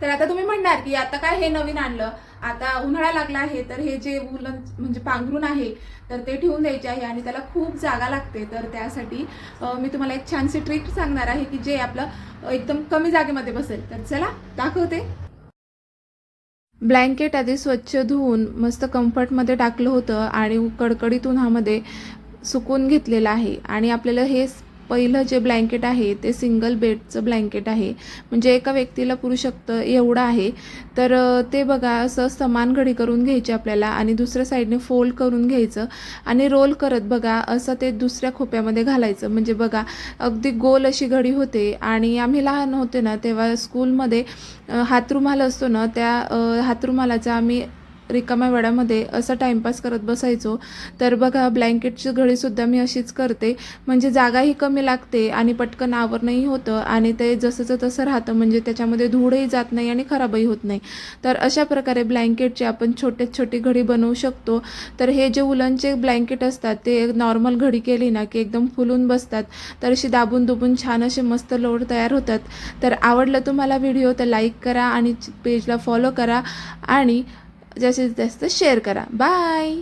तर आता तुम्ही म्हणणार की आता काय हे नवीन आणलं? आता उन्हाळा लागला आहे तर हे जे उलन म्हणजे पांघरून आहे तर ते ठेवून द्यायचे आहे आणि त्याला खूप जागा लागते. तर त्यासाठी मी तुम्हाला एक छानशी ट्रिक सांगणार आहे की जे आपलं एकदम कमी जागेमध्ये बसेल. तर चला दाखवते. ब्लँकेट आधी स्वच्छ धुवून मस्त कम्फर्टमध्ये टाकलं होतं आणि कडकडीत उन्हामध्ये सुकून घेतलेलं आहे. आणि आपल्याला हे पहिलं जे ब्लँकेट आहे ते सिंगल बेडचं ब्लँकेट आहे. म्हणजे एका व्यक्तीला पुरू शकतं एवढं आहे. तर ते बघा असं समान घडी करून घ्यायची आपल्याला आणि दुसऱ्या साईडने फोल्ड करून घ्यायचं आणि रोल करत बघा असं ते दुसऱ्या खोप्यामध्ये घालायचं. म्हणजे बघा अगदी गोल अशी घडी होते आणि आम्ही लहान होते ना तेव्हा स्कूलमध्ये हातरुमाल असतो ना त्या हातरुमालाचा आम्ही रिकाम्या वेळामध्ये असं टाईमपास करत बसायचो. तर बघा ब्लँकेटची घडीसुद्धा मी अशीच करते. म्हणजे जागाही कमी लागते आणि पटकन आवरणंही होतं आणि ते जसंचं तसं राहतं. म्हणजे त्याच्यामध्ये धूळही जात नाही आणि खराबही होत नाही. तर अशा प्रकारे ब्लँकेटची आपण छोट्यात छोटी घडी बनवू शकतो. तर हे जे उलनचे ब्लँकेट असतात ते नॉर्मल घडी केली ना की एकदम फुलून बसतात. तर अशी दाबून दुबून छान असे मस्त लोड तयार होतात. तर आवडलं तुम्हाला व्हिडिओ तर लाईक करा आणि पेजला फॉलो करा. आणि जास्तीत जास्त शेअर करा. बाय